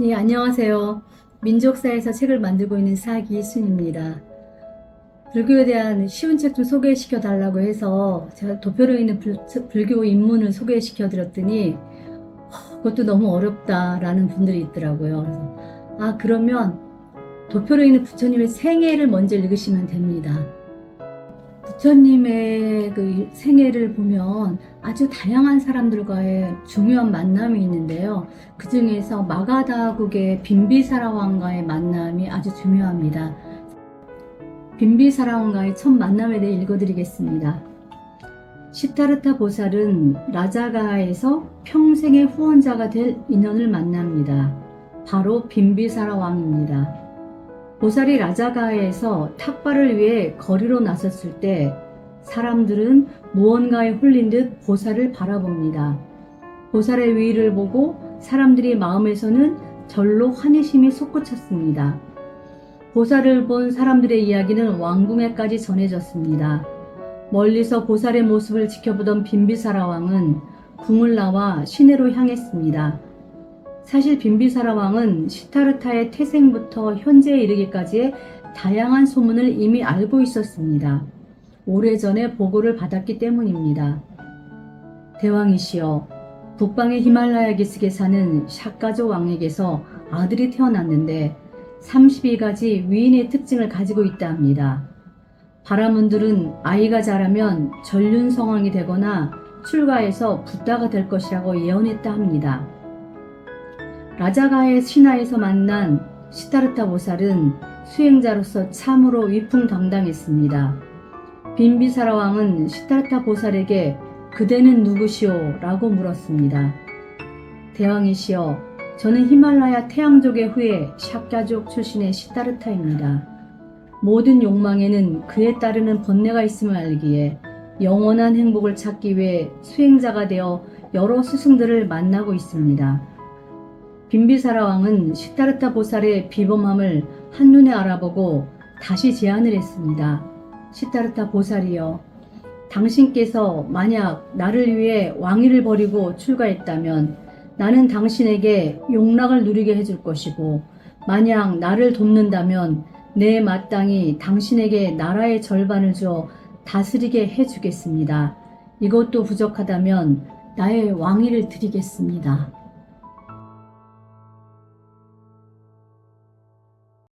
네, 안녕하세요. 민족사에서 책을 만들고 있는 사기순입니다. 불교에 대한 쉬운 책 좀 소개시켜 달라고 해서 제가 도표로 있는 불, 불교 입문을 소개시켜 드렸더니 허, 그것도 너무 어렵다라는 분들이 있더라고요. 그래서 아 그러면 도표로 있는 부처님의 생애를 먼저 읽으시면 됩니다. 부처님의 그 생애를 보면 아주 다양한 사람들과의 중요한 만남이 있는데요. 그 중에서 마가다국의 빈비사라 왕과의 만남이 아주 중요합니다. 빈비사라 왕과의 첫 만남에 대해 읽어드리겠습니다. 시타르타 보살은 라자가에서 평생의 후원자가 될 인연을 만납니다. 바로 빈비사라 왕입니다. 보살이 라자가에서 탁발을 위해 거리로 나섰을 때 사람들은 무언가에 홀린 듯 보살을 바라봅니다. 보살의 위를 보고 사람들이 마음에서는 절로 환희심이 솟구쳤습니다. 보살을 본 사람들의 이야기는 왕궁에까지 전해졌습니다. 멀리서 보살의 모습을 지켜보던 빈비사라 왕은 궁을 나와 시내로 향했습니다. 사실 빈비사라 왕은 시타르타의 태생부터 현재에 이르기까지의 다양한 소문을 이미 알고 있었습니다. 오래전에 보고를 받았기 때문입니다. 대왕이시여, 북방의 히말라야 기슭에 사는 샤카조 왕에게서 아들이 태어났는데 32가지 위인의 특징을 가지고 있다 합니다. 바라문들은 아이가 자라면 전륜성왕이 되거나 출가해서 붓다가 될 것이라고 예언했다 합니다. 라자가의 신하에서 만난 시타르타 보살은 수행자로서 참으로 위풍당당했습니다. 빈비사라 왕은 시타르타 보살에게 그대는 누구시오? 라고 물었습니다. 대왕이시여, 저는 히말라야 태양족의 후예 샤카족 출신의 시타르타입니다. 모든 욕망에는 그에 따르는 번뇌가 있음을 알기에 영원한 행복을 찾기 위해 수행자가 되어 여러 스승들을 만나고 있습니다. 빈비사라 왕은 시타르타 보살의 비범함을 한눈에 알아보고 다시 제안을 했습니다. 시타르타 보살이여, 당신께서 만약 나를 위해 왕위를 버리고 출가했다면 나는 당신에게 용락을 누리게 해줄 것이고, 만약 나를 돕는다면 내 마땅히 당신에게 나라의 절반을 줘 다스리게 해주겠습니다. 이것도 부족하다면 나의 왕위를 드리겠습니다.